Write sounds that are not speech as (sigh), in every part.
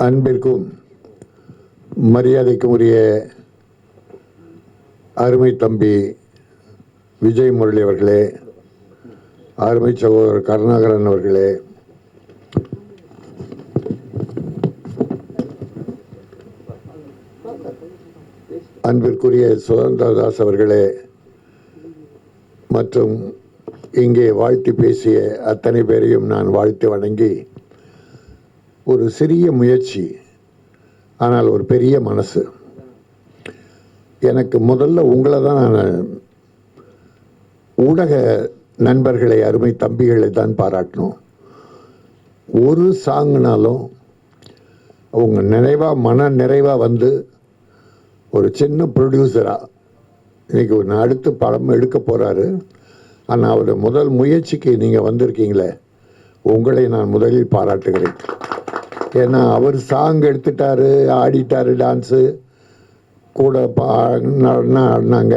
அன்பிற்கும் மரியாதைக்கும் உரிய அருமை தம்பி விஜய் முரளி அவர்களே அருமை சகோதரர் கருணாகரன் அவர்களே அன்பிற்குரிய சுதந்திரதாஸ் அவர்களே மற்றும் இங்கே வாழ்த்து பேசிய அத்தனை பேரையும் நான் வாழ்த்து வணங்கி ஒரு சிறிய முயற்சி ஆனால் ஒரு பெரிய மனசு. எனக்கு முதல்ல உங்களை தான் நான் ஊடக நண்பர்களை அருமை தம்பிகளை தான் பாராட்டணும். ஒரு சாங்குனாலும் அவங்க நிறைவாக மன நிறைவாக வந்து ஒரு சின்ன ப்ரொடியூசராக இன்னைக்கு ஒரு அடுத்து படம் எடுக்க போகிறாரு ஆனால் அவர் முதல் முயற்சிக்கு நீங்கள் வந்திருக்கீங்களே. உங்களை நான் முதலில் பாராட்டுகிறேன். ஏன்னா அவர் சாங் எடுத்துட்டாரு ஆடிட்டாரு டான்ஸு கூட பா நடனா ஆடினாங்க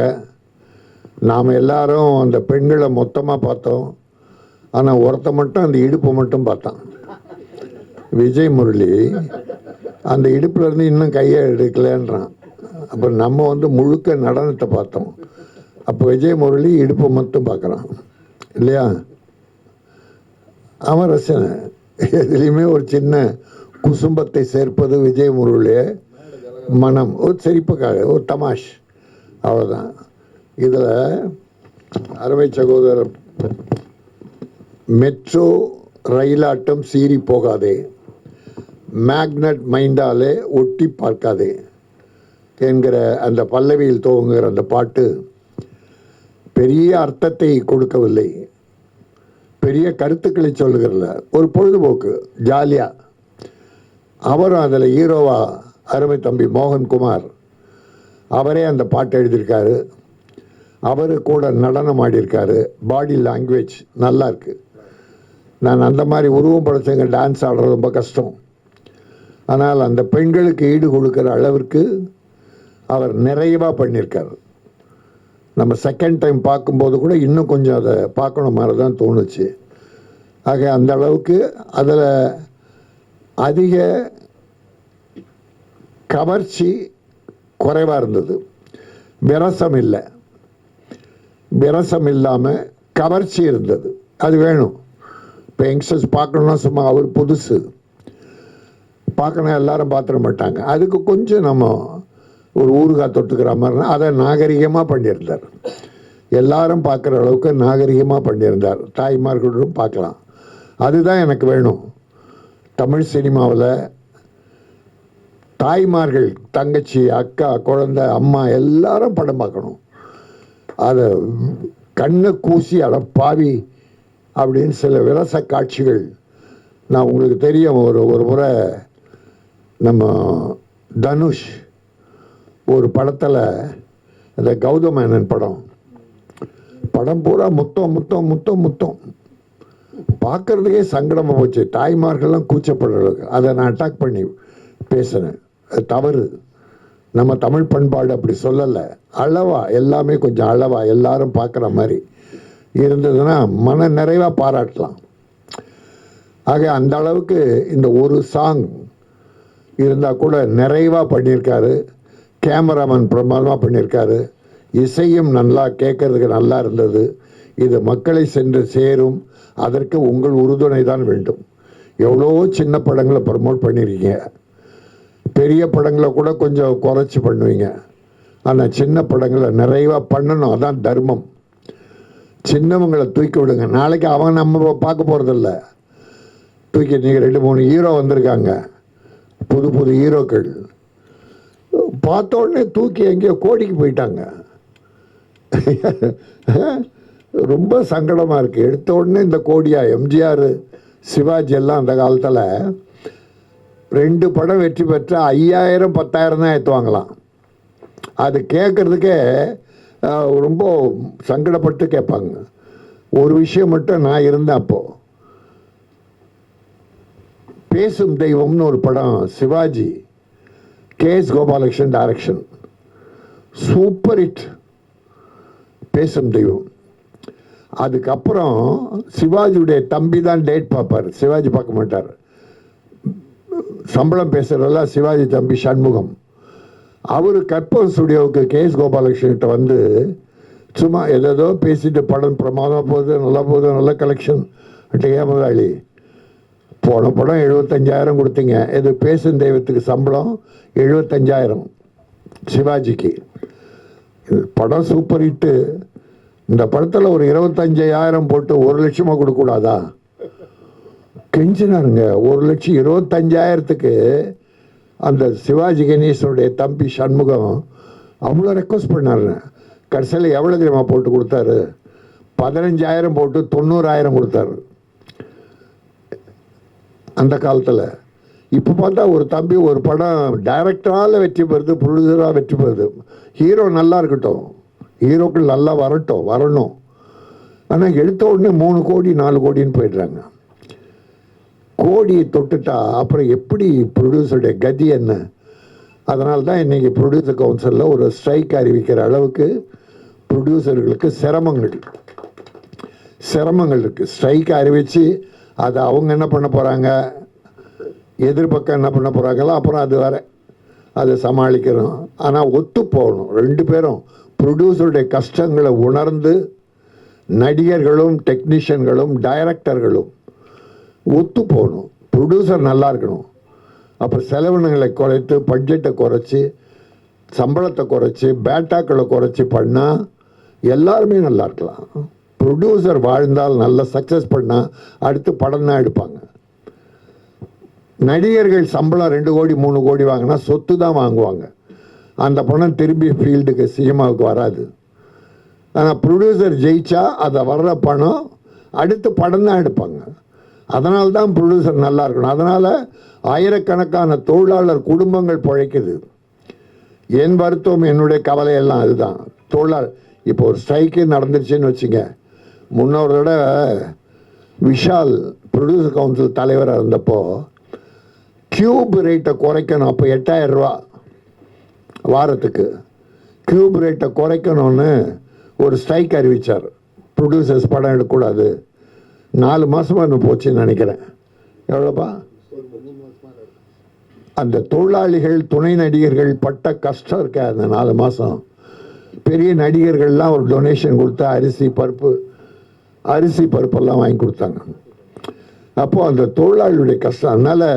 நாம் எல்லாரும் அந்த பெண்களை மொத்தமாக பார்த்தோம். ஆனால் ஒருத்த மட்டும் அந்த இடுப்பு மட்டும் பார்த்தான். விஜய் முரளி அந்த இடுப்புலேருந்து இன்னும் கையை எடுக்கலன்றான். அப்போ நம்ம வந்து முழுக்க நடனத்தை பார்த்தோம். அப்போ விஜய் முரளி இடுப்பை மட்டும் பார்க்குறான். இல்லையா? அவன் ரசனை எதுலேயுமே ஒரு சின்ன குசும்பத்தை சேர்ப்பது விஜய் முருளே மனம். ஒரு சிரிப்புக்காக ஒரு தமாஷ். அவ்வளோதான் இதில் அருமை சகோதரர் மெட்ரோ ரயிலாட்டம் சீறி போகாதே. மேக்னட் மைண்டாலே ஒட்டி பார்க்காதே. என்கிற அந்த பல்லவியில் துவங்குகிற அந்த பாட்டு பெரிய அர்த்தத்தை கொடுக்கவில்லை. பெரிய கருத்துக்களை சொல்லுகிறல ஒரு பொழுதுபோக்கு ஜாலியாக அவரும் அதில் ஹீரோவா அருமை தம்பி மோகன்குமார் அவரே அந்த பாட்டு எழுதியிருக்காரு. அவர் கூட நடனம் ஆடியிருக்காரு. பாடி லாங்குவேஜ் நல்லா இருக்கு. நான் அந்த மாதிரி உருவம் படைச்சவங்க டான்ஸ் ஆடுறது ரொம்ப கஷ்டம். ஆனால் அந்த பெண்களுக்கு ஈடு கொடுக்குற அளவிற்கு அவர் நிறைவாக பண்ணியிருக்காரு. நம்ம செகண்ட் டைம் பார்க்கும்போது கூட இன்னும் கொஞ்சம் அதை பார்க்கணும் மாதிரி தான் தோணுச்சு. ஆக அந்த அளவுக்கு அதில் அதிக கவர்ச்சி குறைவாக இருந்தது. விரசம் இல்லை. விரசம் இல்லாமல் கவர்ச்சி இருந்தது. அது வேணும். இப்போ யங்ஸ்டர்ஸ் பார்க்கணுன்னா சும்மா அவர் புதுசு. பார்க்கணும் எல்லாரும் பார்த்துட மாட்டாங்க. அதுக்கு கொஞ்சம் நம்ம ஒரு ஊறுகாய் தொட்டுக்கிற மாதிரினா அதை நாகரிகமாக பண்ணியிருந்தார். எல்லாரும் பார்க்குற அளவுக்கு நாகரிகமாக பண்ணியிருந்தார். தாய்மார்களும் பார்க்கலாம். அதுதான் எனக்கு வேணும். தமிழ் சினிமாவில் தாய்மார்கள் தங்கச்சி அக்கா குழந்தை அம்மா எல்லாரும் படம் பார்க்கணும். அதை கண்ணை கூசி அட பாவி அப்படின்னு சில விரச காட்சிகள் நான் உங்களுக்கு தெரியும். ஒரு ஒரு முறை நம்ம தனுஷ் ஒரு படத்தில் இந்த கௌதமேனன் படம். படம் பூரா முத்தம் முத்தம் முத்தம் முத்தம். பார்க்கறதுக்கே சங்கடமாக போச்சு. தாய்மார்கள்லாம் கூச்சப்படுற அளவுக்கு. அதை நான் அட்டாக் பண்ணி பேசினேன் அது தவறு. நம்ம தமிழ் பண்பாடு அப்படி சொல்லலை. அளவா எல்லாமே கொஞ்சம் அளவா எல்லாரும் பார்க்குற மாதிரி இருந்ததுன்னா மன நிறைவாக பாராட்டலாம். ஆக அந்த அளவுக்கு இந்த ஒரு சாங் இருந்தால் கூட நிறைவாக பண்ணியிருக்காரு. கேமராமேன் பிரமாதமாக பண்ணியிருக்காரு. இசையும் நல்லா கேட்கறதுக்கு நல்லா இருந்தது. இது மக்களை சென்று சேரும். அதற்கு உங்கள் உறுதுணை தான் வேண்டும். எவ்வளோ சின்ன படங்களை ப்ரமோட் பண்ணியிருக்கீங்க பெரிய படங்களை கூட கொஞ்சம் குறைச்சி பண்ணுவீங்க. ஆனால் சின்ன படங்களை நிறைவாக பண்ணணும். அதான் தர்மம். சின்னவங்களை தூக்கி விடுங்க. நாளைக்கு அவங்க நம்ம பார்க்க போகிறதில்ல தூக்கி நீங்கள் ரெண்டு மூணு ஹீரோ வந்திருக்காங்க. புது புது ஹீரோக்கள். பார்த்த உடனே தூக்கி எங்கேயோ கோடிக்கு போயிட்டாங்க. ரொம்ப சங்கடமாக இருக்குது எடுத்த உடனே இந்த கோடியா எம்ஜிஆர் சிவாஜி எல்லாம் அந்த காலத்தில் ரெண்டு படம் வெற்றி பெற்ற ஐயாயிரம் பத்தாயிரம் தான் ஏற்றுவாங்களாம் அது கேட்குறதுக்கே ரொம்ப சங்கடப்பட்டு கேட்பாங்க. ஒரு விஷயம் மட்டும் நான் இருந்தேன் அப்போது பேசும் தெய்வம்னு ஒரு படம் Sivaji K S Gopalakrishnan direction super hit Pesum Deivam. அதுக்கப்புறம் சிவாஜியுடைய தம்பி தான் டேட் பார்ப்பார். சிவாஜி பார்க்க மாட்டார். சம்பளம் பேசுகிறதெல்லாம் சிவாஜி தம்பி சண்முகம். அவர் கற்பகம் ஸ்டுடியோவுக்கு கே எஸ் கோபாலகிருஷ்ணன்கிட்ட வந்து சும்மா ஏதேதோ பேசிட்டு படம் பிரமாதமாக போகுது நல்லா போகுது நல்ல கலெக்ஷன் ஏன் முதலாளி போன படம் எழுபத்தஞ்சாயிரம் கொடுத்தீங்க. இது பேசும் தெய்வத்துக்கு சம்பளம் எழுபத்தஞ்சாயிரம். சிவாஜிக்கு. இது படம் சூப்பர் ஹிட்டு இந்த படத்தில் ஒரு இருபத்தஞ்சாயிரம் போட்டு ஒரு லட்சமாக கொடுக்கக்கூடாதா? கெஞ்சினாருங்க. ஒரு லட்சம் இருபத்தஞ்சாயிரத்துக்கு அந்த சிவாஜி கணேசனுடைய தம்பி சண்முகம் அவ்வளோ ரெக்வஸ்ட் பண்ணாரு கடைசியில் எவ்வளோ தெரியுமா போட்டு கொடுத்தாரு? பதினஞ்சாயிரம் போட்டு தொண்ணூறாயிரம் கொடுத்தாரு. அந்த காலத்தில். இப்போ பார்த்தா ஒரு தம்பி ஒரு படம் டைரக்டரால் வெற்றி பெறுது ப்ரொடியூசராக வெற்றி பெறுது. ஹீரோ நல்லா இருக்கட்டும். ஹீரோக்கள் நல்லா வரட்டும் வரணும். ஆனால் எடுத்த உடனே மூணு கோடி நாலு கோடின்னு போயிடுறாங்க. கோடியை தொட்டுட்டா அப்புறம் எப்படி ப்ரொடியூசருடைய கதி என்ன? அதனால தான் இன்றைக்கி ப்ரொடியூசர் கவுன்சிலில் ஒரு ஸ்ட்ரைக் அறிவிக்கிற அளவுக்கு ப்ரொடியூசர்களுக்கு சிரமங்கள் சிரமங்கள் இருக்குது ஸ்ட்ரைக் அறிவித்து அதை அவங்க என்ன பண்ண போகிறாங்க எதிர்பக்கம் என்ன பண்ண போகிறாங்களோ அப்புறம் அது வேற. அதை சமாளிக்கிறோம் ஆனால் ஒத்து போகணும். ரெண்டு பேரும் ப்ரொடியூசருடைய கஷ்டங்களை உணர்ந்து நடிகர்களும் டெக்னீஷியன்களும் டைரக்டர்களும் ஒத்து போகணும். ப்ரொடியூசர் நல்லா இருக்கணும். அப்போ செலவினங்களை குறைத்து பட்ஜெட்டை குறைச்சி சம்பளத்தை குறைச்சி பேட்டாக்களை குறைச்சி பண்ணால் எல்லாருமே நல்லா இருக்கலாம். ப்ரொடியூசர் வாழ்ந்தால் நல்லா சக்ஸஸ் பண்ணால் அடுத்து படம் தான் எடுப்பாங்க. நடிகர்கள் சம்பளம் ரெண்டு கோடி மூணு கோடி வாங்கினா சொத்து தான் வாங்குவாங்க. அந்த பணம் திரும்பி ஃபீல்டுக்கு சினிமாவுக்கு வராது. ஆனால் ப்ரொடியூசர் ஜெயிச்சா அதை வர்ற பணம் அடுத்து படம் தான் எடுப்பாங்க. அதனால தான் ப்ரொடியூசர் நல்லா இருக்கணும். அதனால் ஆயிரக்கணக்கான தொழிலாளர் குடும்பங்கள் பிழைக்குது. என் வருத்தம் என்னுடைய கவலையெல்லாம் அதுதான். தொழிலாளர் இப்போ ஒரு ஸ்ட்ரைக்கு நடந்துருச்சுன்னு வச்சுங்க. முன்னொரு தடவை விஷால் ப்ரொடியூசர் கவுன்சில் தலைவராக இருந்தப்போ கியூப் ரேட்டை குறைக்கணும். அப்போ எட்டாயிரம் ரூபா வாரத்துக்கு. கியூப் ரேட்டை குறைக்கணும்னு ஒரு ஸ்ட்ரைக் அறிவித்தார் ப்ரொடியூசர்ஸ் படம் எடுக்கக்கூடாது. நாலு மாதமாக இன்னும் போச்சுன்னு நினைக்கிறேன். எவ்வளோப்பா? அந்த தொழிலாளிகள் துணை நடிகர்கள் பட்ட கஷ்டம் இருக்க அந்த நாலு மாதம் பெரிய நடிகர்கள்லாம் ஒரு டொனேஷன் கொடுத்தா அரிசி பருப்பு அரிசி பருப்பெல்லாம் வாங்கி கொடுத்தாங்க. அப்போது அந்த தொழிலாளியுடைய கஷ்டம் அதனால்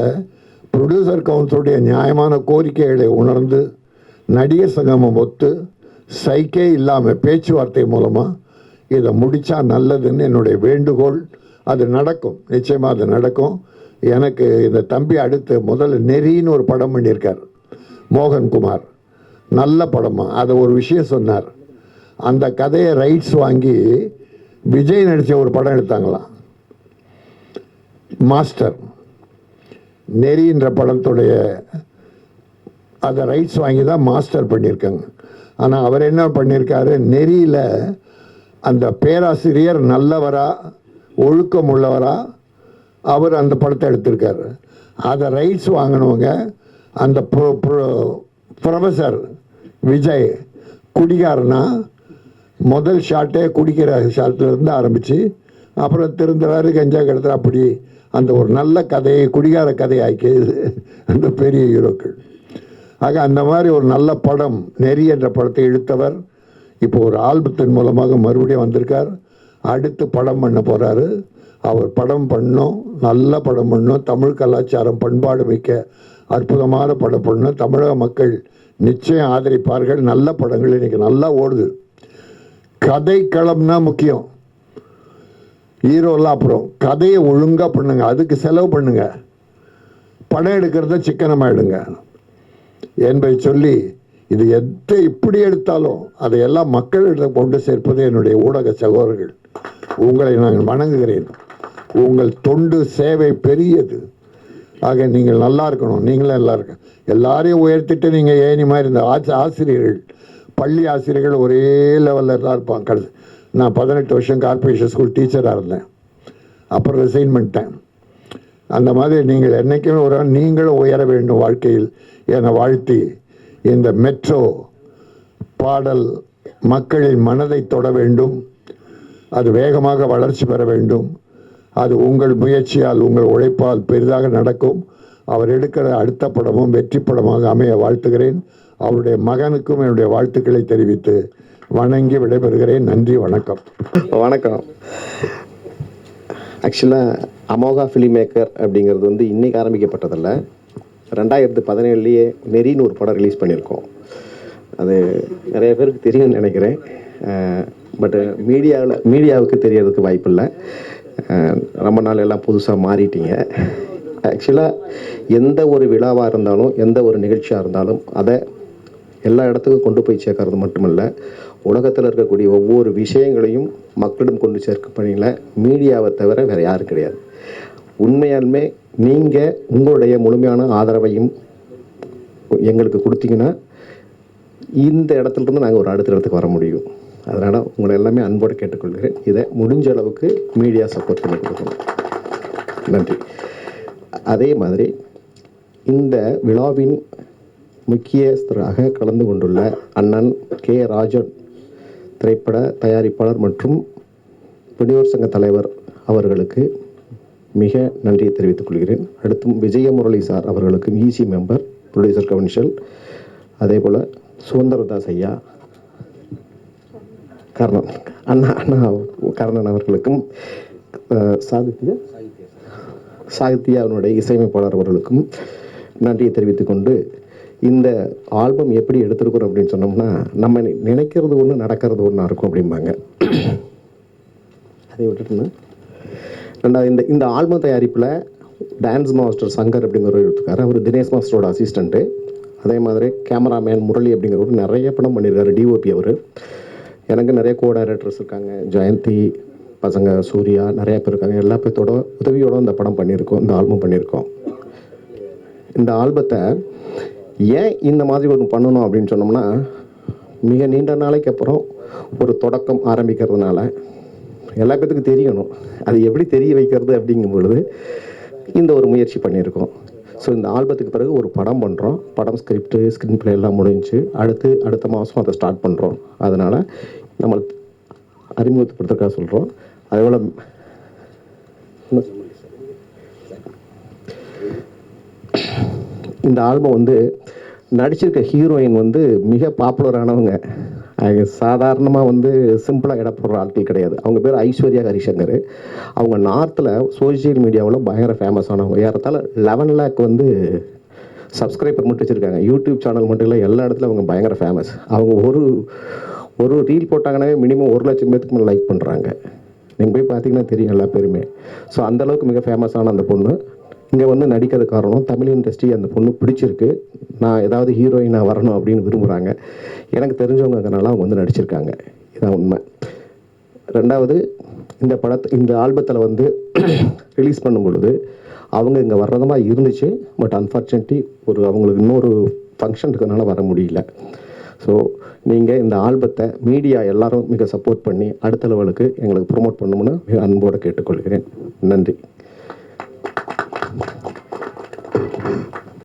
ப்ரொடியூசர் கவுன்சிலுடைய நியாயமான கோரிக்கைகளை உணர்ந்து நடிகர் சங்கமம் ஒத்து சைக்கே இல்லாமல் பேச்சுவார்த்தை மூலமாக இதை முடித்தா நல்லதுன்னு என்னுடைய வேண்டுகோள். அது நடக்கும் நிச்சயமாக அது நடக்கும். எனக்கு இந்த தம்பி அடுத்து முதல்ல நெறின்னு ஒரு படம் பண்ணியிருக்கார் மோகன்குமார் நல்ல படமாக அதை ஒரு விஷயம் சொன்னார். அந்த கதையை ரைட்ஸ் வாங்கி விஜய் நடித்த ஒரு படம் எடுத்தாங்களாம். மாஸ்டர். நெறின்ற படத்துடைய அதை ரைட்ஸ் வாங்கி தான் மாஸ்டர் பண்ணியிருக்காங்க. ஆனால் அவர் என்ன பண்ணியிருக்காரு? நெறியில் அந்த பேராசிரியர் நல்லவரா ஒழுக்கம் உள்ளவரா அவர் அந்த படத்தை எடுத்திருக்காரு. அதை ரைட்ஸ் வாங்கினவங்க அந்த ப்ரொஃபஸர் விஜய் குடிகாரனா முதல் ஷாட்டே குடிக்கிற ஷாட்டிலேருந்து ஆரம்பித்து அப்புறம் திருந்தவாறு கஞ்சா கிடத்துல அப்படி அந்த ஒரு நல்ல கதையை குடிகார கதையாக்கியது அந்த பெரிய ஹீரோக்கள். ஆக அந்த மாதிரி ஒரு நல்ல படம் நெறி என்ற படத்தை இழுத்தவர். இப்போ ஒரு ஆல்பத்தின் மூலமாக மறுபடியும் வந்திருக்கார். அடுத்து படம் பண்ண போகிறாரு அவர் படம் பண்ணோம் நல்ல படம் பண்ணோம். தமிழ் கலாச்சாரம் பண்பாடு மிக்க அற்புதமான படம் பண்ணோம். தமிழக மக்கள் நிச்சயம் ஆதரிப்பார்கள். நல்ல படங்கள் இன்றைக்கி நல்லா ஓடுது. கதை களம்னா முக்கியம் ஹீரோலாம் அப்புறம் கதையை ஒழுங்காக பண்ணுங்க. அதுக்கு செலவு பண்ணுங்க. படம் எடுக்கிறத சிக்கனமாயிடுங்க என்பதை சொல்லி இது எதை இப்படி எடுத்தாலும் அதையெல்லாம் மக்களிடம் கொண்டு சேர்ப்பது என்னுடைய ஊடக சகோதரர்கள். உங்களை நான் வணங்குகிறேன். உங்கள் தொண்டு சேவை பெரியது. ஆக நீங்கள் நல்லா இருக்கணும். நீங்களும் நல்லா இருக்க எல்லாரையும் உயர்த்திட்டு நீங்கள் ஏனி மாதிரி இந்த ஆசி ஆசிரியர்கள் பள்ளி ஆசிரியர்கள் ஒரே லெவலில் தான் இருப்பாங்க. கடைசி நான் பதினெட்டு வருஷம் கார்பரேஷன் ஸ்கூல் டீச்சராக இருந்தேன். அப்புறம் ரிசைன் பண்ணிட்டேன். அந்த மாதிரி நீங்கள் என்றைக்குமே ஒரு நீங்களும் உயர வேண்டும் வாழ்க்கையில் என வாழ்த்தி இந்த மெட்ரோ பாடல் மக்களின் மனதை தொட வேண்டும். அது வேகமாக வளர்ச்சி பெற வேண்டும். அது உங்கள் முயற்சியால் உங்கள் உழைப்பால் பெரிதாக நடக்கும். அவர் எடுக்கிற அடுத்த படமும் வெற்றி படமாக அமைய வாழ்த்துகிறேன். அவருடைய மகனுக்கும் என்னுடைய வாழ்த்துக்களை தெரிவித்து வணங்கி விடைபெறுகிறேன். நன்றி வணக்கம். வணக்கம். ஆக்சுவலாக அமோகா ஃபிலிம் மேக்கர் அப்படிங்கிறது வந்து இன்றைக்கி ஆரம்பிக்கப்பட்டதில்ல. ரெண்டாயிரத்து பதினேழுலேயே நெறின்னு ஒரு படம் ரிலீஸ் பண்ணியிருக்கோம். அது நிறைய பேருக்கு தெரியும்னு நினைக்கிறேன். பட்டு மீடியாவில் மீடியாவுக்கு தெரியறதுக்கு வாய்ப்பில்லை. இல்லை ரொம்ப நாள் எல்லாம் புதுசாக மாறிட்டீங்க. ஆக்சுவலாக எந்த ஒரு விழாவாக இருந்தாலும் எந்த ஒரு நிகழ்ச்சியாக இருந்தாலும் அதை எல்லா இடத்துக்கும் கொண்டு போய் சேர்க்கறது மட்டுமல்ல உலகத்தில் இருக்கக்கூடிய ஒவ்வொரு விஷயங்களையும் மக்களிடம் கொண்டு சேர்க்க பணியில் மீடியாவை தவிர வேறு யாரும் கிடையாது. உண்மையாலுமே நீங்கள் உங்களுடைய முழுமையான ஆதரவையும் எங்களுக்கு கொடுத்தீங்கன்னா இந்த இடத்துலருந்து நாங்கள் ஒரு அடுத்த இடத்துக்கு வர முடியும். அதனால் உங்களை எல்லாமே அன்போடு கேட்டுக்கொள்கிறேன். இதை முடிஞ்ச அளவுக்கு மீடியா சப்போர்ட் பண்ணி கொடுக்கணும். நன்றி. அதே மாதிரி இந்த விழாவின் முக்கியஸ்தராக கலந்து கொண்டுள்ள அண்ணன் கே. ராஜன் திரைப்பட தயாரிப்பாளர் மற்றும் பெரியோர் சங்க தலைவர் அவர்களுக்கு மிக நன்றியை தெரிவித்துக் கொள்கிறேன். அடுத்தும் விஜயமுரளி சார் அவர்களுக்கு ஈசி மெம்பர் ப்ரொடியூசர் கவுன்சில் அதே போல் சுதந்திரதாஸ் ஐயா கர்ணன் அண்ணா அண்ணா கர்ணன் அவர்களுக்கும் அஹ், சாகித்ய சாகித்யாவினுடைய இசையமைப்பாளர் அவர்களுக்கும் நன்றியை தெரிவித்துக்கொண்டு இந்த ஆல்பம் எப்படி எடுத்திருக்கிறோம் அப்படின்னு சொன்னோம்னா நம்ம நினைக்கிறது ஒன்று நடக்கிறது ஒன்றா இருக்கும் அப்படிம்பாங்க. அதை விட்டுட்டுனா ரெண்டாவது இந்த இந்த ஆல்பம் தயாரிப்பில் டான்ஸ் மாஸ்டர் சங்கர் அப்படிங்கிறவர் இருக்காரு அவர் தினேஷ் மாஸ்டரோட அசிஸ்டண்ட்டு அதே மாதிரி கேமராமேன் முரளி அப்படிங்கிறவர் நிறைய படம் பண்ணியிருக்காரு டிஓபி அவர். எனக்கு நிறைய கோ டைரக்டர்ஸ் இருக்காங்க. ஜெயந்தி பசங்க சூர்யா நிறைய பேர் இருக்காங்க. எல்லா பேர்த்தோட உதவியோட இந்த படம் பண்ணியிருக்கோம் இந்த ஆல்பம் பண்ணியிருக்கோம். இந்த ஆல்பத்தை ஏன் இந்த மாதிரி ஒன்று பண்ணணும் அப்படின்னு சொன்னோம்னா மிக நீண்ட நாளைக்கு அப்புறம் ஒரு தொடக்கம் ஆரம்பிக்கிறதுனால எல்லா பேத்துக்கும் தெரியணும். அது எப்படி தெரிய வைக்கிறது அப்படிங்கும் பொழுது இந்த ஒரு முயற்சி பண்ணியிருக்கோம். ஸோ இந்த ஆல்பத்துக்கு பிறகு ஒரு படம் பண்ணுறோம் படம் ஸ்கிரிப்ட் ஸ்க்ரீன் ப்ளே எல்லாம் முடிஞ்சு அடுத்து அடுத்த மாதம் அதை ஸ்டார்ட் பண்ணுறோம் அதனால் நம்ம அறிமுகப்படுத்துறதுக்காக சொல்கிறோம் அதேபோல் இந்த ஆல்பம் வந்து நடிச்சிருக்க ஹீரோயின் வந்து மிக பாப்புலரானவங்க அவங்க சாதாரணமாக வந்து சிம்பிளாக இடப்படுற ஆட்கள் கிடையாது. அவங்க பேர் ஐஸ்வர்யா ஹரிசங்கர். அவங்க நார்த்தில் சோஷியல் மீடியாவில் பயங்கர ஃபேமஸ் ஆனவங்க. ஏறத்தால் லெவன் லேக் வந்து சப்ஸ்கிரைபர் மட்டும் வச்சுருக்காங்க. யூடியூப் சேனல் மட்டும் இல்லை எல்லா இடத்துல அவங்க பயங்கர ஃபேமஸ் அவங்க ஒரு ஒரு ரீல் போட்டாங்கன்னாவே மினிமம் ஒரு லட்சம் பேத்துக்கு மேலே லைக் பண்ணுறாங்க நீங்கள் போய் பார்த்தீங்கன்னா தெரியும் எல்லா பேருமே. ஸோ அந்தளவுக்கு மிக ஃபேமஸான அந்த பொண்ணு. இங்கே வந்து நடிக்கிறது காரணம். தமிழ் இண்டஸ்ட்ரி அந்த பொண்ணு பிடிச்சிருக்கு. நான் ஏதாவது ஹீரோயினாக வரணும் அப்படின்னு விரும்புகிறாங்க எனக்கு தெரிஞ்சவங்கனால அவங்க வந்து நடிச்சிருக்காங்க. இதான் உண்மை. ரெண்டாவது இந்த படத்தை இந்த ஆல்பத்தில் வந்து (clears throat) ரிலீஸ் பண்ணும் பொழுது அவங்க இங்கே வர்றதமா இருந்துச்சு. பட் அன்ஃபார்ச்சுனேட்லி ஒரு அவங்களுக்கு இன்னொரு ஃபங்க்ஷன் இருக்கிறதுனால வர முடியல. ஸோ நீங்கள் இந்த ஆல்பத்தை மீடியா எல்லாரும் மிக சப்போர்ட் பண்ணி அடுத்த லெவலுக்கு எங்களுக்கு ப்ரொமோட் பண்ணணும்னு மிக அன்போடு கேட்டுக்கொள்கிறேன். நன்றி.